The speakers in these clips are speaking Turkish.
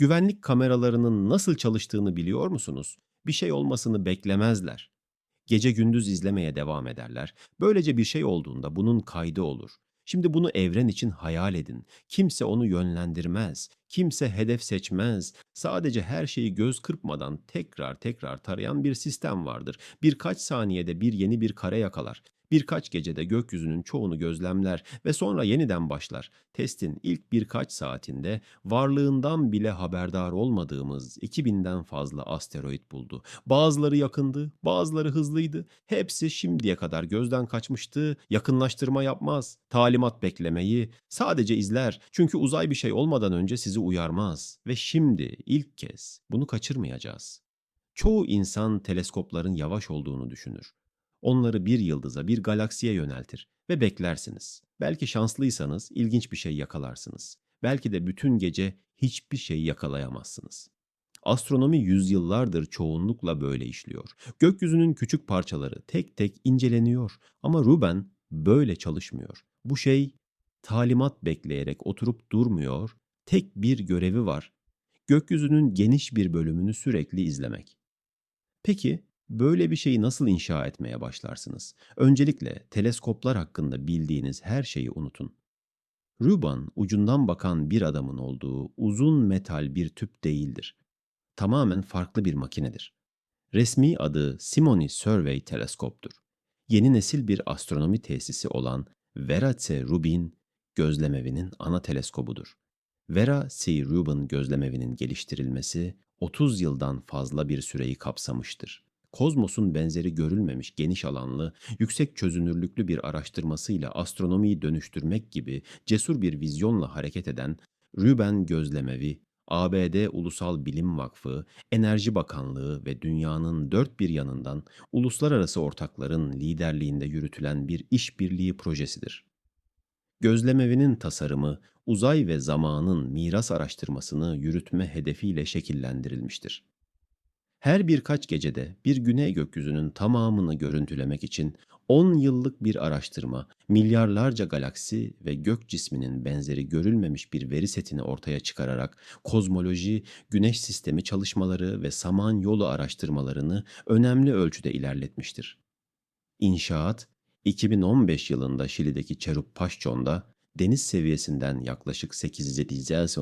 Güvenlik kameralarının nasıl çalıştığını biliyor musunuz? Bir şey olmasını beklemezler. Gece gündüz izlemeye devam ederler. Böylece bir şey olduğunda bunun kaydı olur. Şimdi bunu evren için hayal edin. Kimse onu yönlendirmez. Kimse hedef seçmez. Sadece her şeyi göz kırpmadan tekrar tekrar tarayan bir sistem vardır. Birkaç saniyede bir yeni bir kare yakalar. Birkaç gecede gökyüzünün çoğunu gözlemler ve sonra yeniden başlar. Testin ilk birkaç saatinde varlığından bile haberdar olmadığımız 2000'den fazla asteroid buldu. Bazıları yakındı, bazıları hızlıydı. Hepsi şimdiye kadar gözden kaçmıştı. Yakınlaştırma yapmaz, talimat beklemeyi sadece izler. Çünkü uzay bir şey olmadan önce sizi uyarmaz. Ve şimdi ilk kez bunu kaçırmayacağız. Çoğu insan teleskopların yavaş olduğunu düşünür. Onları bir yıldıza, bir galaksiye yöneltir ve beklersiniz. Belki şanslıysanız ilginç bir şey yakalarsınız. Belki de bütün gece hiçbir şey yakalayamazsınız. Astronomi yüzyıllardır çoğunlukla böyle işliyor. Gökyüzünün küçük parçaları tek tek inceleniyor ama Ruben böyle çalışmıyor. Bu şey talimat bekleyerek oturup durmuyor. Tek bir görevi var. Gökyüzünün geniş bir bölümünü sürekli izlemek. Peki böyle bir şeyi nasıl inşa etmeye başlarsınız? Öncelikle teleskoplar hakkında bildiğiniz her şeyi unutun. Ruban ucundan bakan bir adamın olduğu uzun metal bir tüp değildir. Tamamen farklı bir makinedir. Resmi adı Simony Survey Teleskop'tur. Yeni nesil bir astronomi tesisi olan Vera C. Rubin gözlemevinin ana teleskobudur. Vera C. Rubin gözlemevinin geliştirilmesi 30 yıldan fazla bir süreyi kapsamıştır. Kozmos'un benzeri görülmemiş geniş alanlı, yüksek çözünürlüklü bir araştırmasıyla astronomiyi dönüştürmek gibi cesur bir vizyonla hareket eden Rüben Gözlemevi, ABD Ulusal Bilim Vakfı, Enerji Bakanlığı ve dünyanın dört bir yanından uluslararası ortakların liderliğinde yürütülen bir işbirliği projesidir. Gözlemevinin tasarımı, uzay ve zamanın miras araştırmasını yürütme hedefiyle şekillendirilmiştir. Her birkaç gecede bir güney gökyüzünün tamamını görüntülemek için 10 yıllık bir araştırma, milyarlarca galaksi ve gök cisminin benzeri görülmemiş bir veri setini ortaya çıkararak kozmoloji, güneş sistemi çalışmaları ve samanyolu araştırmalarını önemli ölçüde ilerletmiştir. İnşaat, 2015 yılında Şili'deki Cerruppaşçon'da deniz seviyesinden yaklaşık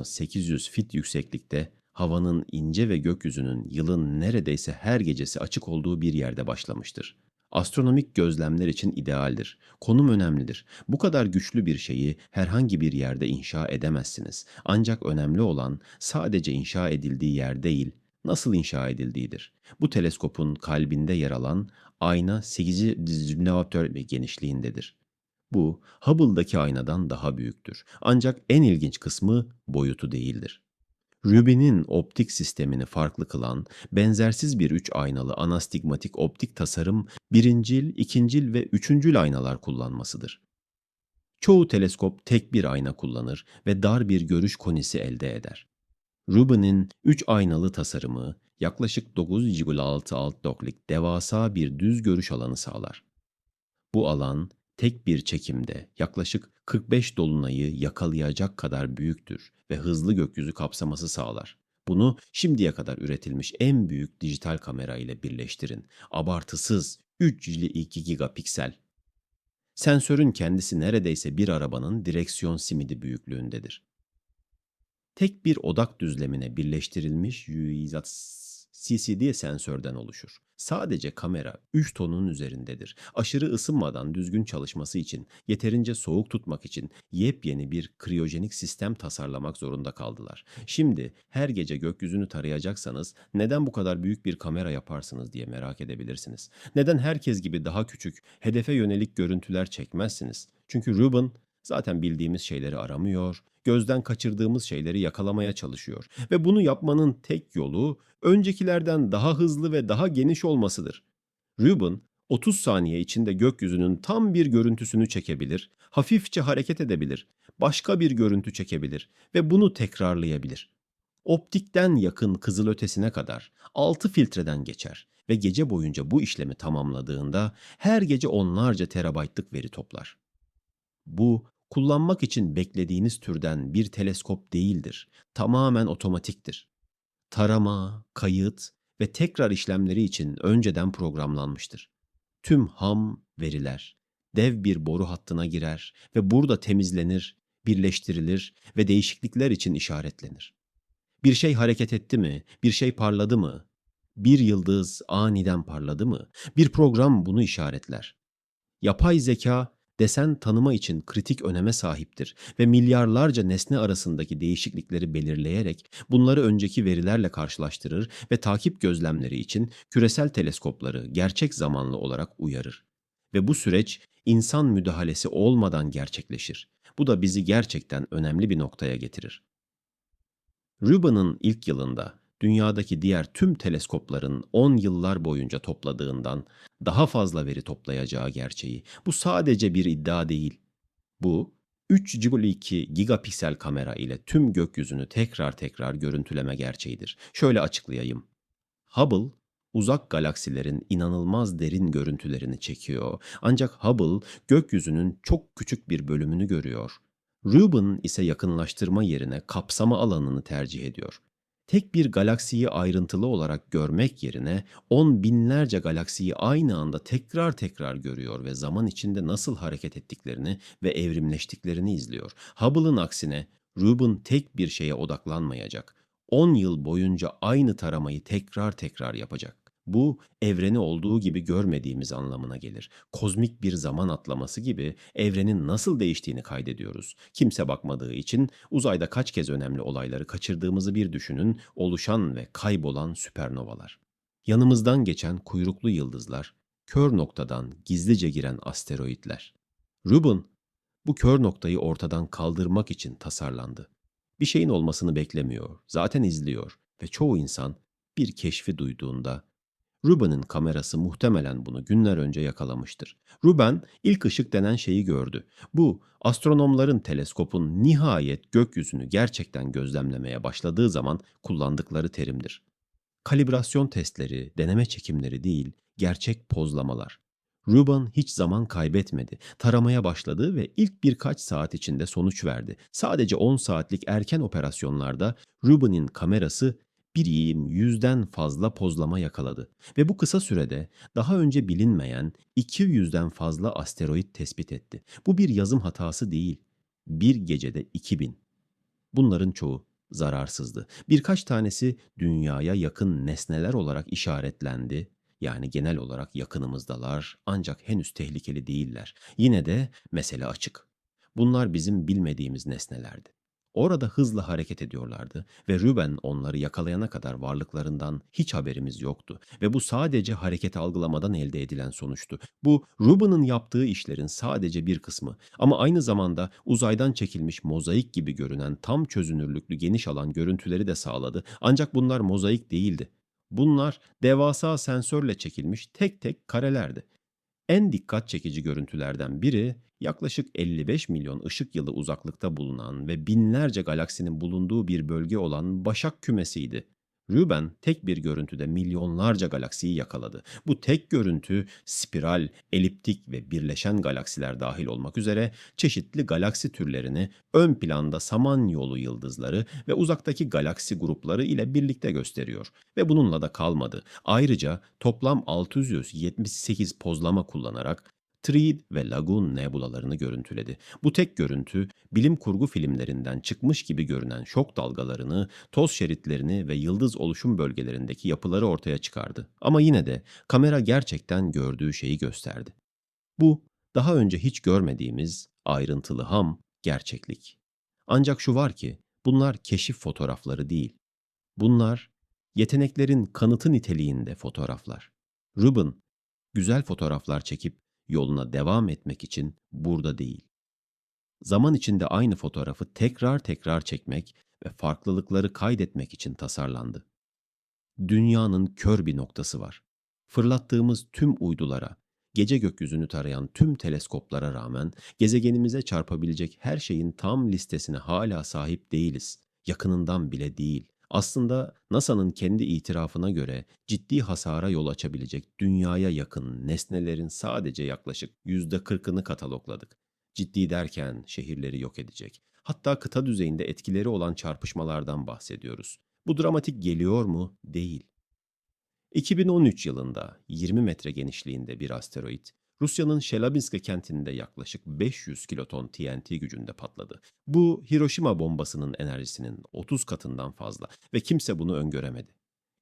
800 fit yükseklikte havanın ince ve gökyüzünün yılın neredeyse her gecesi açık olduğu bir yerde başlamıştır. Astronomik gözlemler için idealdir. Konum önemlidir. Bu kadar güçlü bir şeyi herhangi bir yerde inşa edemezsiniz. Ancak önemli olan sadece inşa edildiği yer değil, nasıl inşa edildiğidir. Bu teleskopun kalbinde yer alan ayna 8 dizülatör genişliğindedir. Bu Hubble'daki aynadan daha büyüktür. Ancak en ilginç kısmı boyutu değildir. Rubin'in optik sistemini farklı kılan, benzersiz bir üç aynalı anastigmatik optik tasarım, birincil, ikincil ve üçüncül aynalar kullanmasıdır. Çoğu teleskop tek bir ayna kullanır ve dar bir görüş konisi elde eder. Rubin'in üç aynalı tasarımı yaklaşık 9,6 alt devasa bir düz görüş alanı sağlar. Bu alan tek bir çekimde yaklaşık 45 dolunayı yakalayacak kadar büyüktür ve hızlı gökyüzü kapsaması sağlar. Bunu şimdiye kadar üretilmiş en büyük dijital kamera ile birleştirin. Abartısız 352 gigapiksel. Sensörün kendisi neredeyse bir arabanın direksiyon simidi büyüklüğündedir. Tek bir odak düzlemine birleştirilmiş CCD sensörden oluşur. Sadece kamera 3 tonun üzerindedir. Aşırı ısınmadan düzgün çalışması için, yeterince soğuk tutmak için yepyeni bir kriyojenik sistem tasarlamak zorunda kaldılar. Şimdi her gece gökyüzünü tarayacaksanız neden bu kadar büyük bir kamera yaparsınız diye merak edebilirsiniz. Neden herkes gibi daha küçük, hedefe yönelik görüntüler çekmezsiniz? Çünkü Ruben zaten bildiğimiz şeyleri aramıyor, gözden kaçırdığımız şeyleri yakalamaya çalışıyor ve bunu yapmanın tek yolu öncekilerden daha hızlı ve daha geniş olmasıdır. Ruben 30 saniye içinde gökyüzünün tam bir görüntüsünü çekebilir, hafifçe hareket edebilir, başka bir görüntü çekebilir ve bunu tekrarlayabilir. Optikten yakın kızılötesine kadar 6 filtreden geçer ve gece boyunca bu işlemi tamamladığında her gece onlarca terabaytlık veri toplar. Bu kullanmak için beklediğiniz türden bir teleskop değildir. Tamamen otomatiktir. Tarama, kayıt ve tekrar işlemleri için önceden programlanmıştır. Tüm ham veriler dev bir boru hattına girer ve burada temizlenir, birleştirilir ve değişiklikler için işaretlenir. Bir şey hareket etti mi? Bir şey parladı mı? Bir yıldız aniden parladı mı? Bir program bunu işaretler. Yapay zeka desen tanıma için kritik öneme sahiptir ve milyarlarca nesne arasındaki değişiklikleri belirleyerek bunları önceki verilerle karşılaştırır ve takip gözlemleri için küresel teleskopları gerçek zamanlı olarak uyarır. Ve bu süreç insan müdahalesi olmadan gerçekleşir. Bu da bizi gerçekten önemli bir noktaya getirir. Rubin'in ilk yılında dünyadaki diğer tüm teleskopların 10 yıllar boyunca topladığından daha fazla veri toplayacağı gerçeği. Bu sadece bir iddia değil. Bu 3,2 gigapiksel kamera ile tüm gökyüzünü tekrar tekrar görüntüleme gerçeğidir. Şöyle açıklayayım. Hubble uzak galaksilerin inanılmaz derin görüntülerini çekiyor. Ancak Hubble gökyüzünün çok küçük bir bölümünü görüyor. Rubin ise yakınlaştırma yerine kapsama alanını tercih ediyor. Tek bir galaksiyi ayrıntılı olarak görmek yerine on binlerce galaksiyi aynı anda tekrar tekrar görüyor ve zaman içinde nasıl hareket ettiklerini ve evrimleştiklerini izliyor. Hubble'ın aksine Rubin tek bir şeye odaklanmayacak. 10 yıl boyunca aynı taramayı tekrar tekrar yapacak. Bu evreni olduğu gibi görmediğimiz anlamına gelir. Kozmik bir zaman atlaması gibi evrenin nasıl değiştiğini kaydediyoruz. Kimse bakmadığı için uzayda kaç kez önemli olayları kaçırdığımızı bir düşünün, oluşan ve kaybolan süpernovalar. Yanımızdan geçen kuyruklu yıldızlar, kör noktadan gizlice giren asteroitler. Rubin bu kör noktayı ortadan kaldırmak için tasarlandı. Bir şeyin olmasını beklemiyor, zaten izliyor ve çoğu insan bir keşfi duyduğunda Ruben'in kamerası muhtemelen bunu günler önce yakalamıştır. Ruben ilk ışık denen şeyi gördü. Bu astronomların teleskopun nihayet gökyüzünü gerçekten gözlemlemeye başladığı zaman kullandıkları terimdir. Kalibrasyon testleri, deneme çekimleri değil, gerçek pozlamalar. Ruben hiç zaman kaybetmedi. Taramaya başladı ve ilk birkaç saat içinde sonuç verdi. Sadece 10 saatlik erken operasyonlarda Ruben'in kamerası bir yiyim yüzden fazla pozlama yakaladı ve bu kısa sürede daha önce bilinmeyen 200'den fazla asteroid tespit etti. Bu bir yazım hatası değil. Bir gecede 2000. Bunların çoğu zararsızdı. Birkaç tanesi dünyaya yakın nesneler olarak işaretlendi. Yani genel olarak yakınımızdalar ancak henüz tehlikeli değiller. Yine de mesele açık. Bunlar bizim bilmediğimiz nesnelerdi. Orada hızla hareket ediyorlardı ve Ruben onları yakalayana kadar varlıklarından hiç haberimiz yoktu ve bu sadece hareket algılamadan elde edilen sonuçtu. Bu Ruben'ın yaptığı işlerin sadece bir kısmı ama aynı zamanda uzaydan çekilmiş mozaik gibi görünen tam çözünürlüklü geniş alan görüntüleri de sağladı. Ancak bunlar mozaik değildi. Bunlar devasa sensörle çekilmiş tek tek karelerdi. En dikkat çekici görüntülerden biri yaklaşık 55 milyon ışık yılı uzaklıkta bulunan ve binlerce galaksinin bulunduğu bir bölge olan Başak kümesiydi. Ruben tek bir görüntüde milyonlarca galaksiyi yakaladı. Bu tek görüntü spiral, eliptik ve birleşen galaksiler dahil olmak üzere çeşitli galaksi türlerini ön planda Samanyolu yıldızları ve uzaktaki galaksi grupları ile birlikte gösteriyor ve bununla da kalmadı. Ayrıca toplam 678 pozlama kullanarak Thread ve Lagoon nebulalarını görüntüledi. Bu tek görüntü bilim kurgu filmlerinden çıkmış gibi görünen şok dalgalarını, toz şeritlerini ve yıldız oluşum bölgelerindeki yapıları ortaya çıkardı. Ama yine de kamera gerçekten gördüğü şeyi gösterdi. Bu daha önce hiç görmediğimiz ayrıntılı ham gerçeklik. Ancak şu var ki bunlar keşif fotoğrafları değil. Bunlar yeteneklerin kanıtı niteliğinde fotoğraflar. Ruben güzel fotoğraflar çekip yoluna devam etmek için burada değil. Zaman içinde aynı fotoğrafı tekrar tekrar çekmek ve farklılıkları kaydetmek için tasarlandı. Dünyanın kör bir noktası var. Fırlattığımız tüm uydulara, gece gökyüzünü tarayan tüm teleskoplara rağmen gezegenimize çarpabilecek her şeyin tam listesine hala sahip değiliz. Yakınından bile değil. Aslında NASA'nın kendi itirafına göre ciddi hasara yol açabilecek dünyaya yakın nesnelerin sadece yaklaşık %40'ını katalogladık. Ciddi derken şehirleri yok edecek. Hatta kıta düzeyinde etkileri olan çarpışmalardan bahsediyoruz. Bu dramatik geliyor mu? Değil. 2013 yılında 20 metre genişliğinde bir asteroid Rusya'nın Şelabinsk kentinde yaklaşık 500 kiloton TNT gücünde patladı. Bu Hiroşima bombasının enerjisinin 30 katından fazla ve kimse bunu öngöremedi.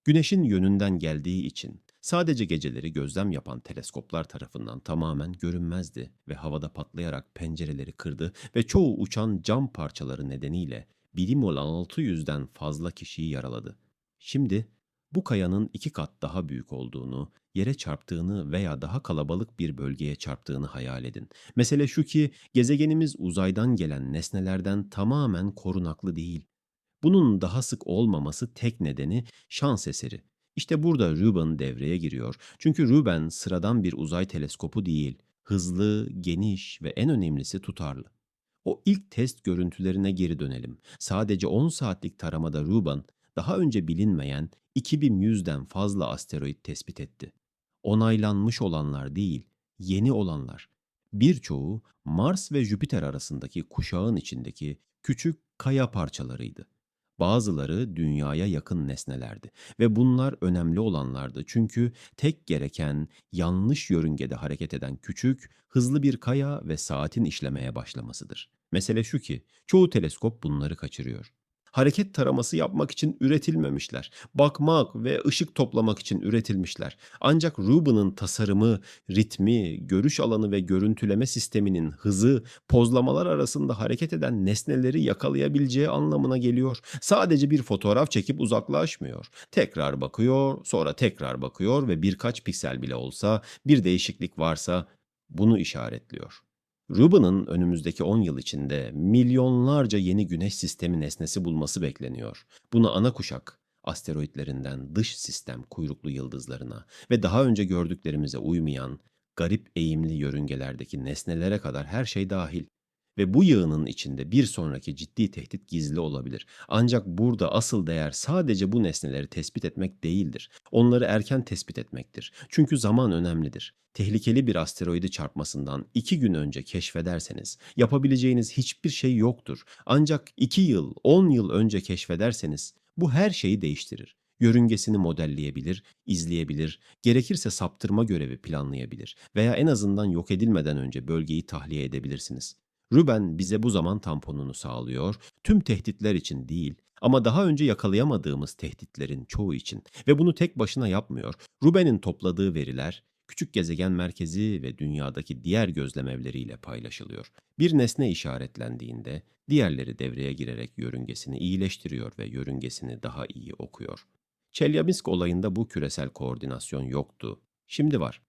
Güneşin yönünden geldiği için sadece geceleri gözlem yapan teleskoplar tarafından tamamen görünmezdi ve havada patlayarak pencereleri kırdı ve çoğu uçan cam parçaları nedeniyle bilim olan 600'den fazla kişiyi yaraladı. Şimdi bu kayanın iki kat daha büyük olduğunu, yere çarptığını veya daha kalabalık bir bölgeye çarptığını hayal edin. Mesele şu ki gezegenimiz uzaydan gelen nesnelerden tamamen korunaklı değil. Bunun daha sık olmaması tek nedeni şans eseri. İşte burada Ruben devreye giriyor. Çünkü Ruben sıradan bir uzay teleskopu değil, hızlı, geniş ve en önemlisi tutarlı. O ilk test görüntülerine geri dönelim. Sadece 10 saatlik taramada Ruben daha önce bilinmeyen 2100'den fazla asteroid tespit etti. Onaylanmış olanlar değil, yeni olanlar. Birçoğu Mars ve Jüpiter arasındaki kuşağın içindeki küçük kaya parçalarıydı. Bazıları dünyaya yakın nesnelerdi ve bunlar önemli olanlardı çünkü tek gereken yanlış yörüngede hareket eden küçük, hızlı bir kaya ve saatin işlemeye başlamasıdır. Mesele şu ki çoğu teleskop bunları kaçırıyor hareket taraması yapmak için üretilmemişler. Bakmak ve ışık toplamak için üretilmişler. Ancak Rubin'in tasarımı, ritmi, görüş alanı ve görüntüleme sisteminin hızı, pozlamalar arasında hareket eden nesneleri yakalayabileceği anlamına geliyor. Sadece bir fotoğraf çekip uzaklaşmıyor. Tekrar bakıyor, sonra tekrar bakıyor ve birkaç piksel bile olsa, bir değişiklik varsa bunu işaretliyor. Rubin'in önümüzdeki 10 yıl içinde milyonlarca yeni güneş sistemi nesnesi bulması bekleniyor. Buna ana kuşak, asteroidlerinden dış sistem kuyruklu yıldızlarına ve daha önce gördüklerimize uymayan garip eğimli yörüngelerdeki nesnelere kadar her şey dahil. Ve bu yığının içinde bir sonraki ciddi tehdit gizli olabilir. Ancak burada asıl değer sadece bu nesneleri tespit etmek değildir. Onları erken tespit etmektir. Çünkü zaman önemlidir. Tehlikeli bir asteroidi çarpmasından iki gün önce keşfederseniz yapabileceğiniz hiçbir şey yoktur. Ancak iki yıl, on yıl önce keşfederseniz bu her şeyi değiştirir yörüngesini modelleyebilir, izleyebilir, gerekirse saptırma görevi planlayabilir veya en azından yok edilmeden önce bölgeyi tahliye edebilirsiniz. Ruben bize bu zaman tamponunu sağlıyor, tüm tehditler için değil ama daha önce yakalayamadığımız tehditlerin çoğu için ve bunu tek başına yapmıyor. Ruben'in topladığı veriler küçük gezegen merkezi ve dünyadaki diğer gözlemevleriyle paylaşılıyor. Bir nesne işaretlendiğinde diğerleri devreye girerek yörüngesini iyileştiriyor ve yörüngesini daha iyi okuyor. Çelyabinsk olayında bu küresel koordinasyon yoktu. Şimdi var.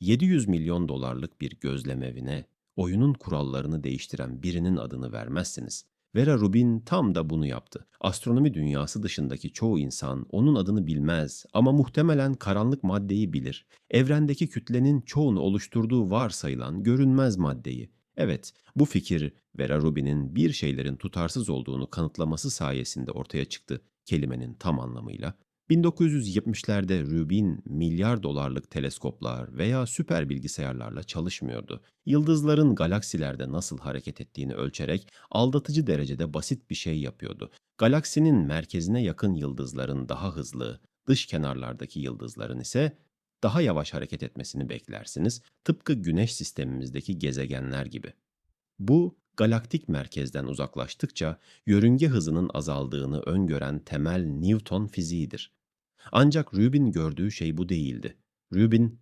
700 milyon dolarlık bir gözlemevine oyunun kurallarını değiştiren birinin adını vermezsiniz. Vera Rubin tam da bunu yaptı. Astronomi dünyası dışındaki çoğu insan onun adını bilmez ama muhtemelen karanlık maddeyi bilir. Evrendeki kütlenin çoğunu oluşturduğu varsayılan görünmez maddeyi. Evet, bu fikir Vera Rubin'in bir şeylerin tutarsız olduğunu kanıtlaması sayesinde ortaya çıktı kelimenin tam anlamıyla. 1970'lerde Rubin milyar dolarlık teleskoplar veya süper bilgisayarlarla çalışmıyordu. Yıldızların galaksilerde nasıl hareket ettiğini ölçerek aldatıcı derecede basit bir şey yapıyordu. Galaksinin merkezine yakın yıldızların daha hızlı, dış kenarlardaki yıldızların ise daha yavaş hareket etmesini beklersiniz, tıpkı güneş sistemimizdeki gezegenler gibi. Bu galaktik merkezden uzaklaştıkça yörünge hızının azaldığını öngören temel Newton fiziğidir. Ancak Rubin gördüğü şey bu değildi. Rubin,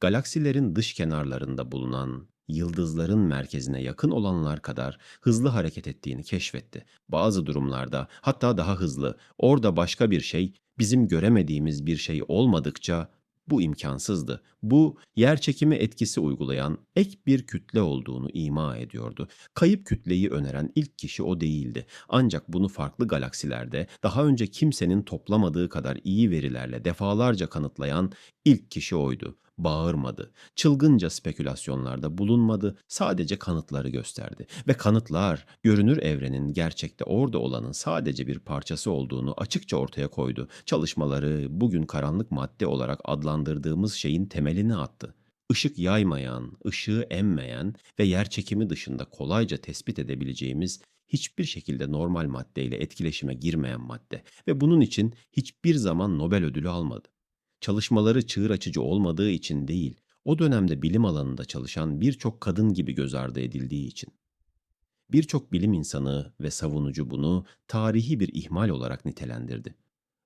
galaksilerin dış kenarlarında bulunan yıldızların merkezine yakın olanlar kadar hızlı hareket ettiğini keşfetti. Bazı durumlarda hatta daha hızlı, orada başka bir şey, bizim göremediğimiz bir şey olmadıkça bu imkansızdı. Bu yer çekimi etkisi uygulayan ek bir kütle olduğunu ima ediyordu. Kayıp kütleyi öneren ilk kişi o değildi. Ancak bunu farklı galaksilerde daha önce kimsenin toplamadığı kadar iyi verilerle defalarca kanıtlayan ilk kişi oydu bağırmadı. Çılgınca spekülasyonlarda bulunmadı, sadece kanıtları gösterdi. Ve kanıtlar görünür evrenin gerçekte orada olanın sadece bir parçası olduğunu açıkça ortaya koydu. Çalışmaları bugün karanlık madde olarak adlandırdığımız şeyin temelini attı. Işık yaymayan, ışığı emmeyen ve yerçekimi dışında kolayca tespit edebileceğimiz hiçbir şekilde normal maddeyle etkileşime girmeyen madde ve bunun için hiçbir zaman Nobel ödülü almadı. Çalışmaları çığır açıcı olmadığı için değil, o dönemde bilim alanında çalışan birçok kadın gibi göz ardı edildiği için. Birçok bilim insanı ve savunucu bunu tarihi bir ihmal olarak nitelendirdi.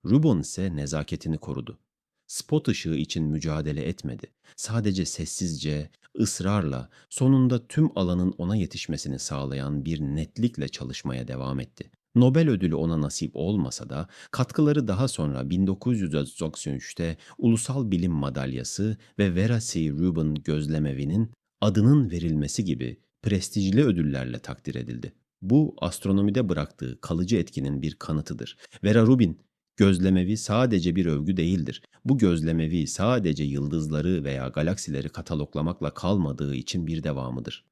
Rubon ise nezaketini korudu. Spot ışığı için mücadele etmedi. Sadece sessizce, ısrarla, sonunda tüm alanın ona yetişmesini sağlayan bir netlikle çalışmaya devam etti. Nobel ödülü ona nasip olmasa da katkıları daha sonra 1993'te Ulusal Bilim Madalyası ve Vera C. Rubin Gözlemevi'nin adının verilmesi gibi prestijli ödüllerle takdir edildi. Bu astronomide bıraktığı kalıcı etkinin bir kanıtıdır. Vera Rubin, gözlemevi sadece bir övgü değildir. Bu gözlemevi sadece yıldızları veya galaksileri kataloglamakla kalmadığı için bir devamıdır.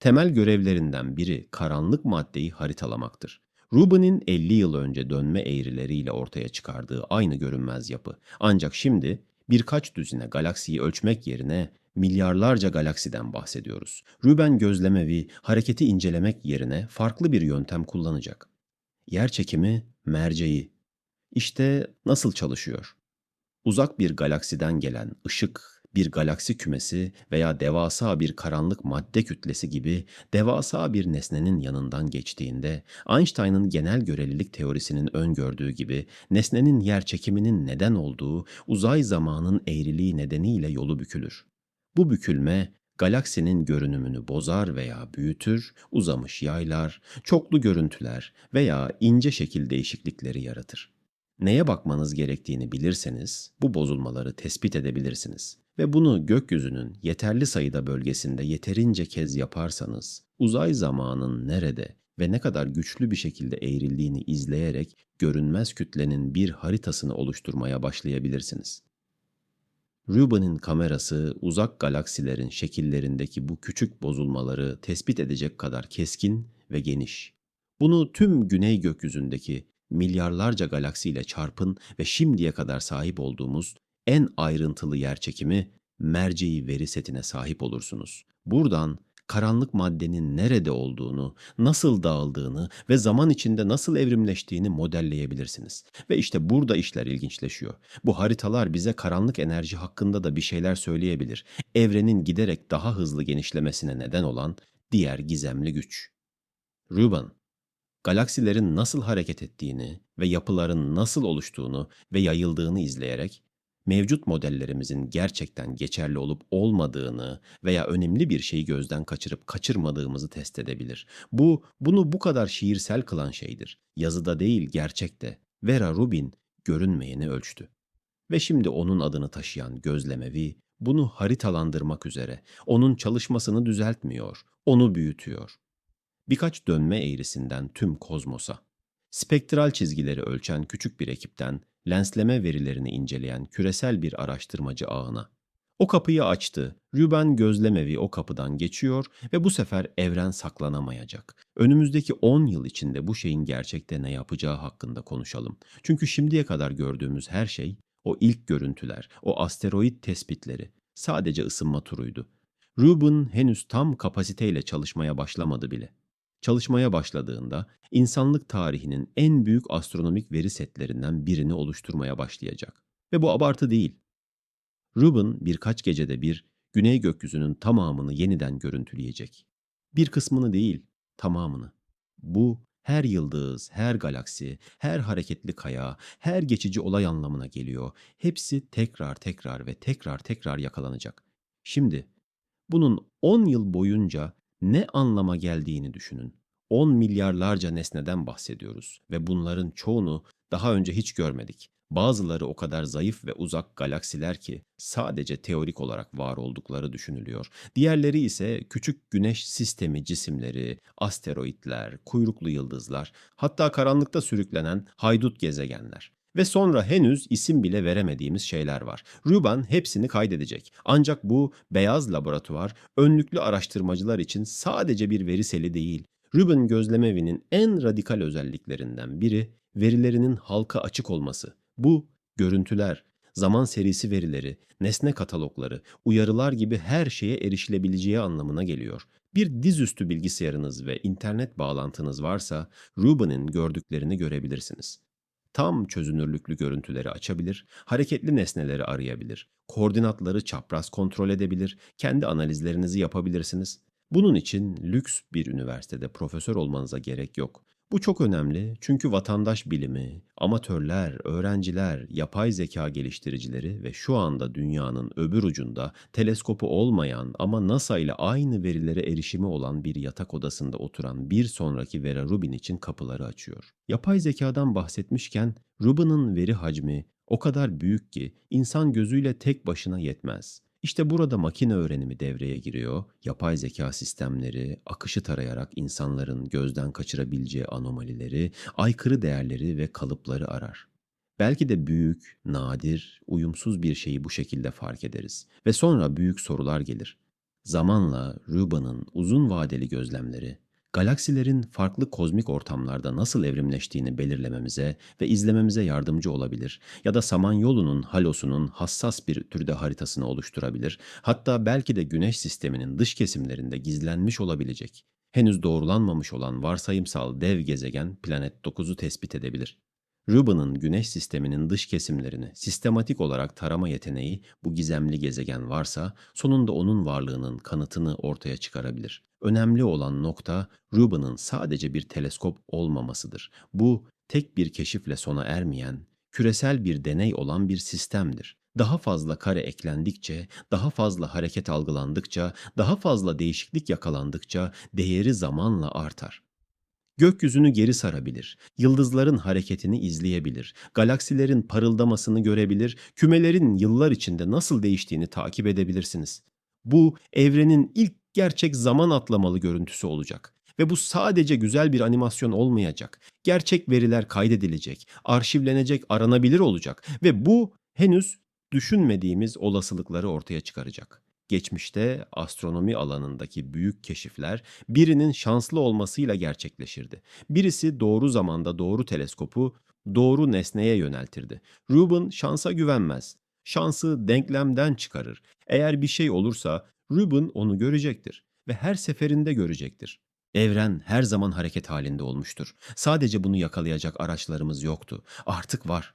Temel görevlerinden biri karanlık maddeyi haritalamaktır. Rubin'in 50 yıl önce dönme eğrileriyle ortaya çıkardığı aynı görünmez yapı. Ancak şimdi birkaç düzine galaksiyi ölçmek yerine milyarlarca galaksiden bahsediyoruz. Ruben gözlemevi hareketi incelemek yerine farklı bir yöntem kullanacak. Yer çekimi merceği. İşte nasıl çalışıyor? Uzak bir galaksiden gelen ışık, bir galaksi kümesi veya devasa bir karanlık madde kütlesi gibi devasa bir nesnenin yanından geçtiğinde Einstein'ın genel görelilik teorisinin öngördüğü gibi nesnenin yer çekiminin neden olduğu uzay zamanın eğriliği nedeniyle yolu bükülür. Bu bükülme galaksinin görünümünü bozar veya büyütür, uzamış yaylar, çoklu görüntüler veya ince şekil değişiklikleri yaratır. Neye bakmanız gerektiğini bilirseniz bu bozulmaları tespit edebilirsiniz ve bunu gökyüzünün yeterli sayıda bölgesinde yeterince kez yaparsanız uzay zamanın nerede ve ne kadar güçlü bir şekilde eğrildiğini izleyerek görünmez kütlenin bir haritasını oluşturmaya başlayabilirsiniz. Rubin'in kamerası uzak galaksilerin şekillerindeki bu küçük bozulmaları tespit edecek kadar keskin ve geniş. Bunu tüm güney gökyüzündeki milyarlarca galaksiyle çarpın ve şimdiye kadar sahip olduğumuz en ayrıntılı yerçekimi merceği veri setine sahip olursunuz. Buradan karanlık maddenin nerede olduğunu, nasıl dağıldığını ve zaman içinde nasıl evrimleştiğini modelleyebilirsiniz. Ve işte burada işler ilginçleşiyor. Bu haritalar bize karanlık enerji hakkında da bir şeyler söyleyebilir. Evrenin giderek daha hızlı genişlemesine neden olan diğer gizemli güç. Ruben, galaksilerin nasıl hareket ettiğini ve yapıların nasıl oluştuğunu ve yayıldığını izleyerek mevcut modellerimizin gerçekten geçerli olup olmadığını veya önemli bir şeyi gözden kaçırıp kaçırmadığımızı test edebilir. Bu, bunu bu kadar şiirsel kılan şeydir. Yazıda değil, gerçekte. Vera Rubin görünmeyeni ölçtü. Ve şimdi onun adını taşıyan gözlemevi bunu haritalandırmak üzere onun çalışmasını düzeltmiyor, onu büyütüyor. Birkaç dönme eğrisinden tüm kozmosa. Spektral çizgileri ölçen küçük bir ekipten lensleme verilerini inceleyen küresel bir araştırmacı ağına. O kapıyı açtı. Ruben gözlemevi o kapıdan geçiyor ve bu sefer evren saklanamayacak. Önümüzdeki 10 yıl içinde bu şeyin gerçekte ne yapacağı hakkında konuşalım. Çünkü şimdiye kadar gördüğümüz her şey, o ilk görüntüler, o asteroid tespitleri sadece ısınma turuydu. Ruben henüz tam kapasiteyle çalışmaya başlamadı bile. Çalışmaya başladığında insanlık tarihinin en büyük astronomik veri setlerinden birini oluşturmaya başlayacak. Ve bu abartı değil. Ruben birkaç gecede bir güney gökyüzünün tamamını yeniden görüntüleyecek. Bir kısmını değil, tamamını. Bu her yıldız, her galaksi, her hareketli kaya, her geçici olay anlamına geliyor. Hepsi tekrar tekrar ve tekrar tekrar yakalanacak. Şimdi bunun 10 yıl boyunca ne anlama geldiğini düşünün. 10 milyarlarca nesneden bahsediyoruz ve bunların çoğunu daha önce hiç görmedik. Bazıları o kadar zayıf ve uzak galaksiler ki sadece teorik olarak var oldukları düşünülüyor. Diğerleri ise küçük güneş sistemi cisimleri, asteroitler, kuyruklu yıldızlar, hatta karanlıkta sürüklenen haydut gezegenler. Ve sonra henüz isim bile veremediğimiz şeyler var. Ruben hepsini kaydedecek. Ancak bu beyaz laboratuvar önlüklü araştırmacılar için sadece bir veri seli değil. Ruben gözlemevi'nin en radikal özelliklerinden biri verilerinin halka açık olması. Bu görüntüler zaman serisi verileri, nesne katalogları, uyarılar gibi her şeye erişilebileceği anlamına geliyor. Bir dizüstü bilgisayarınız ve internet bağlantınız varsa Rubin'in gördüklerini görebilirsiniz. Tam çözünürlüklü görüntüleri açabilir, hareketli nesneleri arayabilir, koordinatları çapraz kontrol edebilir, kendi analizlerinizi yapabilirsiniz. Bunun için lüks bir üniversitede profesör olmanıza gerek yok. Bu çok önemli çünkü vatandaş bilimi, amatörler, öğrenciler, yapay zeka geliştiricileri ve şu anda dünyanın öbür ucunda teleskopu olmayan ama NASA ile aynı verilere erişimi olan bir yatak odasında oturan bir sonraki Vera Rubin için kapıları açıyor. Yapay zekadan bahsetmişken Rubin'in veri hacmi o kadar büyük ki insan gözüyle tek başına yetmez. İşte burada makine öğrenimi devreye giriyor. Yapay zeka sistemleri akışı tarayarak insanların gözden kaçırabileceği anomalileri, aykırı değerleri ve kalıpları arar. Belki de büyük, nadir, uyumsuz bir şeyi bu şekilde fark ederiz ve sonra büyük sorular gelir. Zamanla Rubin'in uzun vadeli gözlemleri galaksilerin farklı kozmik ortamlarda nasıl evrimleştiğini belirlememize ve izlememize yardımcı olabilir ya da Samanyolu'nun halosunun hassas bir türde haritasını oluşturabilir. Hatta belki de Güneş sisteminin dış kesimlerinde gizlenmiş olabilecek, henüz doğrulanmamış olan varsayımsal dev gezegen Planet 9'u tespit edebilir. Rubin'in Güneş sisteminin dış kesimlerini sistematik olarak tarama yeteneği bu gizemli gezegen varsa sonunda onun varlığının kanıtını ortaya çıkarabilir. Önemli olan nokta Rubin'in sadece bir teleskop olmamasıdır. Bu tek bir keşifle sona ermeyen, küresel bir deney olan bir sistemdir. Daha fazla kare eklendikçe, daha fazla hareket algılandıkça, daha fazla değişiklik yakalandıkça değeri zamanla artar. Gökyüzünü geri sarabilir, yıldızların hareketini izleyebilir, galaksilerin parıldamasını görebilir, kümelerin yıllar içinde nasıl değiştiğini takip edebilirsiniz. Bu evrenin ilk gerçek zaman atlamalı görüntüsü olacak. Ve bu sadece güzel bir animasyon olmayacak. Gerçek veriler kaydedilecek, arşivlenecek, aranabilir olacak ve bu henüz düşünmediğimiz olasılıkları ortaya çıkaracak. Geçmişte astronomi alanındaki büyük keşifler birinin şanslı olmasıyla gerçekleşirdi. Birisi doğru zamanda doğru teleskopu doğru nesneye yöneltirdi. Rubin şansa güvenmez. Şansı denklemden çıkarır. Eğer bir şey olursa Rubin onu görecektir ve her seferinde görecektir. Evren her zaman hareket halinde olmuştur. Sadece bunu yakalayacak araçlarımız yoktu. Artık var.